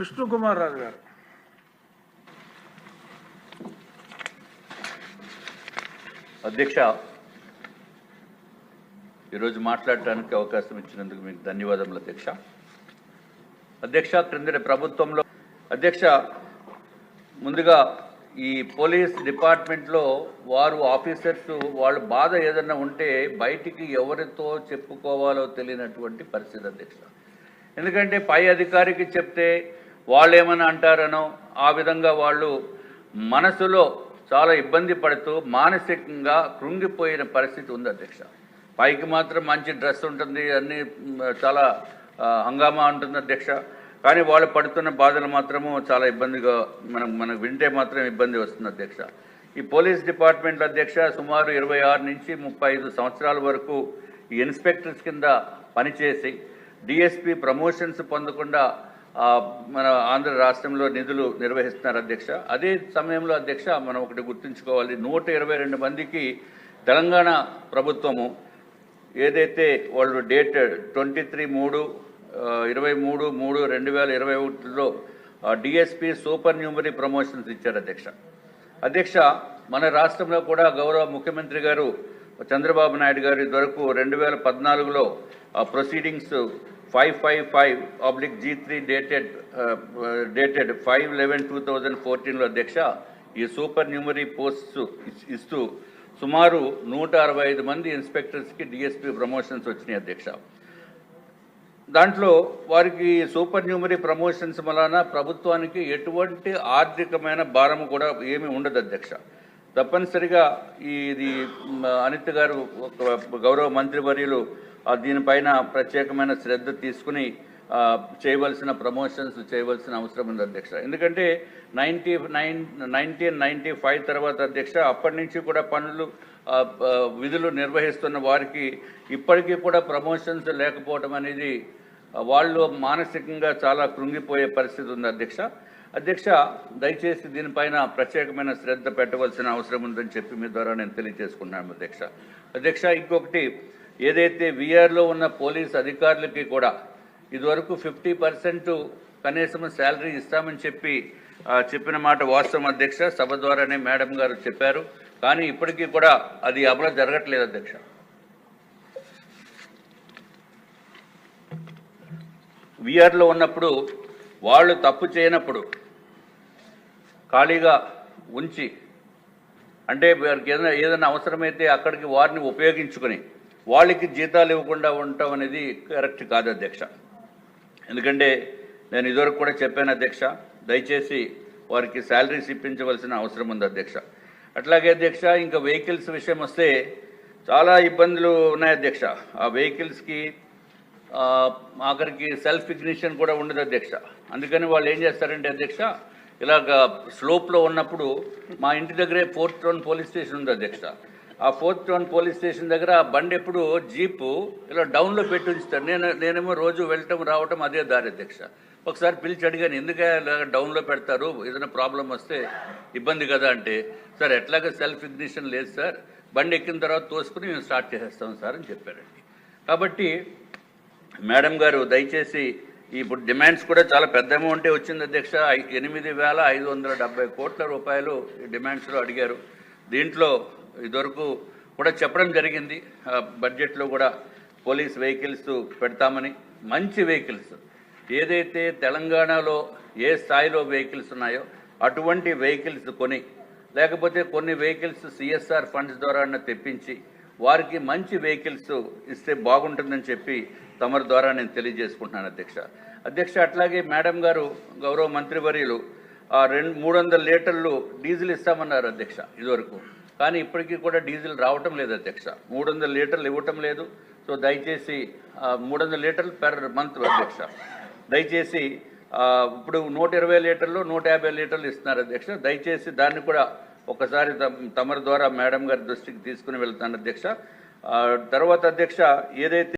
విష్ణు కుమార్ రాజు గారు. అధ్యక్ష ఈరోజు మాట్లాడటానికి అవకాశం ఇచ్చినందుకు మీకు ధన్యవాదములు అధ్యక్ష. అధ్యక్ష క్రిందటి ప్రభుత్వంలో అధ్యక్ష ముందుగా ఈ పోలీస్ డిపార్ట్మెంట్లో వారు ఆఫీసర్స్ వాళ్ళ బాధ ఏదన్నా ఉంటే బయటికి ఎవరితో చెప్పుకోవాలో తెలియనటువంటి పరిస్థితి అధ్యక్ష. ఎందుకంటే పై అధికారికి చెప్తే వాళ్ళు ఏమైనా అంటారనో ఆ విధంగా వాళ్ళు మనసులో చాలా ఇబ్బంది పడుతూ మానసికంగా కృంగిపోయిన పరిస్థితి ఉంది అధ్యక్ష. పైకి మాత్రం మంచి డ్రెస్ ఉంటుంది అన్ని చాలా హంగామా ఉంటుంది అధ్యక్ష. కానీ వాళ్ళు పడుతున్న బాధలు మాత్రము చాలా ఇబ్బందిగా మనం మనం వింటే మాత్రం ఇబ్బంది వస్తుంది అధ్యక్ష. ఈ పోలీస్ డిపార్ట్మెంట్ అధ్యక్ష సుమారు ఇరవై ఆరు నుంచి ముప్పై ఐదు సంవత్సరాల వరకు ఈ ఇన్స్పెక్టర్స్ కింద పనిచేసి డిఎస్పి ప్రమోషన్స్ పొందకుండా మన ఆంధ్ర రాష్ట్రంలో నిధులు నిర్వహిస్తున్నారు అధ్యక్ష. అదే సమయంలో అధ్యక్ష మనం ఒకటి గుర్తుంచుకోవాలి. నూట ఇరవై రెండు మందికి తెలంగాణ ప్రభుత్వము ఏదైతే వాళ్ళు డేట్ ట్వంటీ త్రీ మూడు ఇరవై మూడు మూడు రెండు వేల ఇరవై ఒకటిలో డిఎస్పి సూపర్ న్యూమరీ ప్రమోషన్స్ ఇచ్చారు అధ్యక్ష. అధ్యక్ష మన రాష్ట్రంలో కూడా గౌరవ ముఖ్యమంత్రి గారు చంద్రబాబు నాయుడు గారి వరకు రెండు వేల పద్నాలుగులో proceedings five five five oblique G three dated dated five eleven two thousand ఫోర్టీన్లో అధ్యక్ష ఈ సూపర్ న్యూమరీ పోస్ట్స్ ఇస్తూ సుమారు నూట అరవై ఐదు మంది ఇన్స్పెక్టర్స్కి డిఎస్పీ ప్రమోషన్స్ వచ్చినాయి అధ్యక్ష. దాంట్లో వారికి సూపర్ న్యూమరీ ప్రమోషన్స్ వలన ప్రభుత్వానికి ఎటువంటి ఆర్థికమైన భారం కూడా ఏమీ ఉండదు అధ్యక్ష. తప్పనిసరిగా ఇది అనిత్ గారు ఒక గౌరవ మంత్రివర్యులు దీనిపైన ప్రత్యేకమైన శ్రద్ధ తీసుకుని చేయవలసిన ప్రమోషన్స్ చేయవలసిన అవసరం ఉంది అధ్యక్ష. ఎందుకంటే ninety nine nineteen ninety five తర్వాత అధ్యక్ష అప్పటి నుంచి కూడా పనులు విధులు నిర్వహిస్తున్న వారికి ఇప్పటికీ కూడా ప్రమోషన్స్ లేకపోవడం అనేది వాళ్ళు మానసికంగా చాలా కృంగిపోయే పరిస్థితి ఉంది అధ్యక్ష. అధ్యక్ష దయచేసి దీనిపైన ప్రత్యేకమైన శ్రద్ధ పెట్టవలసిన అవసరం ఉందని చెప్పి మీ ద్వారా నేను తెలియజేసుకున్నాను అధ్యక్ష. అధ్యక్ష ఇంకొకటి ఏదైతే విఆర్లో ఉన్న పోలీస్ అధికారులకి కూడా ఇదివరకు ఫిఫ్టీ పర్సెంట్ కనీసం శాలరీ ఇస్తామని చెప్పి చెప్పిన మాట వాస్తవం అధ్యక్ష. సభ ద్వారానే మేడం గారు చెప్పారు. కానీ ఇప్పటికీ కూడా అది అమలు జరగట్లేదు అధ్యక్ష. విఆర్లో ఉన్నప్పుడు వాళ్ళు తప్పు చేయనప్పుడు ఖాళీగా ఉంచి అంటే వారికి ఏదైనా ఏదైనా అవసరమైతే అక్కడికి వారిని ఉపయోగించుకొని వాళ్ళకి జీతాలు ఇవ్వకుండా ఉండటం అనేది కరెక్ట్ కాదు అధ్యక్ష. ఎందుకంటే నేను ఇదివరకు కూడా చెప్పాను అధ్యక్ష దయచేసి వారికి శాలరీస్ ఇప్పించవలసిన అవసరం ఉంది అధ్యక్ష. అట్లాగే అధ్యక్ష ఇంకా వెహికల్స్ విషయం వస్తే చాలా ఇబ్బందులు ఉన్నాయి అధ్యక్ష. ఆ వెహికల్స్కి ఆఖరికి సెల్ఫ్ ఇగ్నిషన్ కూడా ఉండదు అధ్యక్ష. అందుకని వాళ్ళు ఏం చేస్తారంటే అధ్యక్ష ఇలాగ స్లోప్లో ఉన్నప్పుడు మా ఇంటి దగ్గరే ఫోర్త్ టౌన్ పోలీస్ స్టేషన్ ఉంది అధ్యక్ష. ఆ ఫోర్త్ టౌన్ పోలీస్ స్టేషన్ దగ్గర ఆ బండి ఎప్పుడు జీపు ఇలా డౌన్లో పెట్టి ఉంచుతారు. నేను నేనేమో రోజు వెళ్ళటం రావటం అదే దారి అధ్యక్ష. ఒకసారి పిలిచి అడిగాను ఎందుకే ఇలా డౌన్లో పెడతారు? ఏదైనా ప్రాబ్లం వస్తే ఇబ్బంది కదా అంటే సార్ ఎట్లాగా సెల్ఫ్ ఇగ్నిషన్ లేదు సార్. బండి ఎక్కిన తర్వాత తోసుకుని మేము స్టార్ట్ చేసేస్తాం సార్ అని చెప్పారండి. కాబట్టి మేడం గారు దయచేసి ఇప్పుడు డిమాండ్స్ కూడా చాలా పెద్ద అమౌంటే వచ్చింది అధ్యక్ష. ఎనిమిది వేల ఐదు వందల డెబ్బై కోట్ల రూపాయలు డిమాండ్స్లో అడిగారు. దీంట్లో ఇదివరకు కూడా చెప్పడం జరిగింది. బడ్జెట్లో కూడా పోలీస్ వెహికల్స్ పెడతామని మంచి వెహికల్స్. ఏదైతే తెలంగాణలో ఏ స్థాయిలో వెహికల్స్ ఉన్నాయో అటువంటి వెహికల్స్ కొని లేకపోతే కొన్ని వెహికల్స్ సిఎస్ఆర్ ఫండ్స్ ద్వారా తెప్పించి వారికి మంచి వెహికల్స్ ఇస్తే బాగుంటుందని చెప్పి తమరి ద్వారా నేను తెలియజేసుకుంటున్నాను అధ్యక్ష. అధ్యక్ష అట్లాగే మేడం గారు గౌరవ మంత్రివర్యులు ఆ రెండు మూడు వందల లీటర్లు డీజిల్ ఇస్తామన్నారు అధ్యక్ష ఇదివరకు. కానీ ఇప్పటికీ కూడా డీజిల్ రావటం లేదు అధ్యక్ష. మూడు వందల లీటర్లు ఇవ్వటం లేదు. సో దయచేసి మూడు వందల లీటర్లు పెర్ మంత్ అధ్యక్ష. దయచేసి ఇప్పుడు నూట ఇరవై లీటర్లు నూట యాభై లీటర్లు ఇస్తున్నారు అధ్యక్ష. దయచేసి దాన్ని కూడా ఒకసారి తమ- తమరి ద్వారా మేడం గారి దృష్టికి తీసుకుని వెళ్తాను అధ్యక్ష. తర్వాత అధ్యక్ష ఏదైతే